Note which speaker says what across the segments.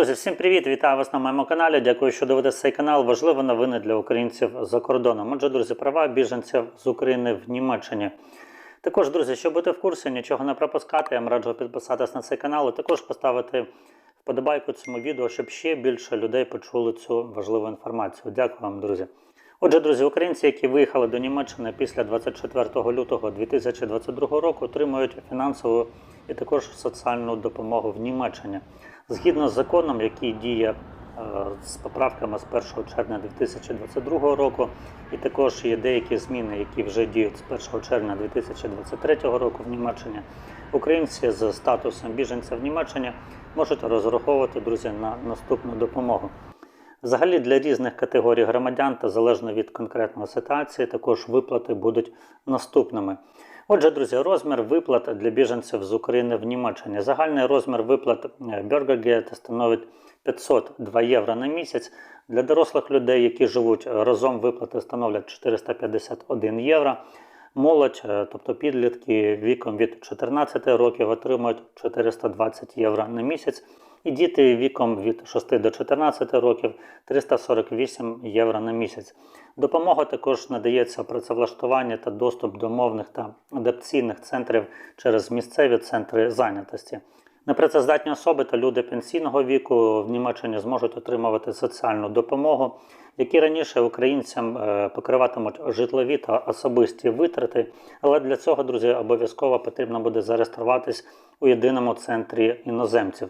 Speaker 1: Друзі, всім привіт! Вітаю вас на моєму каналі. Дякую, що дивитесь цей канал. Важливі новини для українців за кордоном. Отже, друзі, права біженців з України в Німеччині. Також, друзі, щоб бути в курсі, нічого не пропускати, я вам раджу підписатись на цей канал і також поставити вподобайку цьому відео, щоб ще більше людей почули цю важливу інформацію. Дякую вам, друзі. Отже, друзі, українці, які виїхали до Німеччини після 24 лютого 2022 року, отримують фінансову і також соціальну допомогу в Німеччині. Згідно з законом, який діє е, з поправками з 1 червня 2022 року, і також є деякі зміни, які вже діють з 1 червня 2023 року в Німеччині. Українці з статусом біженця в Німеччині можуть розраховувати друзі на наступну допомогу. Взагалі для різних категорій громадян та залежно від конкретної ситуації, також виплати будуть наступними. Отже, друзі, розмір виплат для біженців з України в Німеччині. Загальний розмір виплат Бергергет становить 502 євро на місяць. Для дорослих людей, які живуть разом, виплати становлять 451 євро. Молодь, е, тобто підлітки віком від 14 років отримують 420 євро на місяць. І діти віком від 6 до 14 років 348 євро на місяць. Допомога також надається працевлаштування та доступ до мовних та адапційних центрів через місцеві центри зайнятості. Непрацездатні особи та люди пенсійного віку в Німеччині зможуть отримувати соціальну допомогу, які раніше українцям е, покриватимуть житлові та особисті витрати. Але для цього, друзі, обов'язково потрібно буде зареєструватись у єдиному центрі іноземців.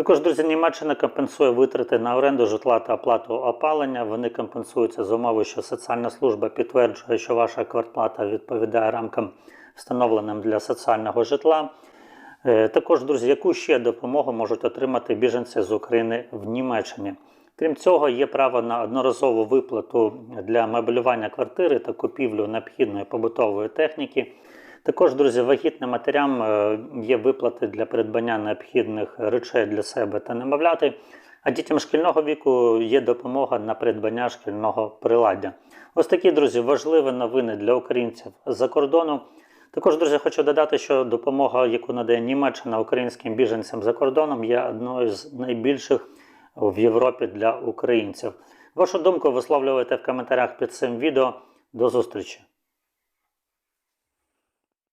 Speaker 1: Також, друзі, Німеччина компенсує витрати на оренду житла та оплату опалення. Вони компенсуються з умови, що соціальна служба підтверджує, що ваша квартплата відповідає рамкам, встановленим для соціального житла. Е, Також, друзі, яку ще допомогу можуть отримати біженці з України в Німеччині? Крім цього, є право на одноразову виплату для меблювання квартири та купівлю необхідної побутової техніки. Також, друзі, вагітним матерям е, є виплати для придбання необхідних речей для себе та немовляти. А дітям шкільного віку є допомога на придбання шкільного приладдя. Ось такі, друзі, важливі новини для українців за кордону. Також, друзі, хочу додати, що допомога, яку надає Німеччина українським біженцям за кордоном, є одною з найбільших в Європі для українців. Вашу думку висловлювайте в коментарях під цим відео. До зустрічі!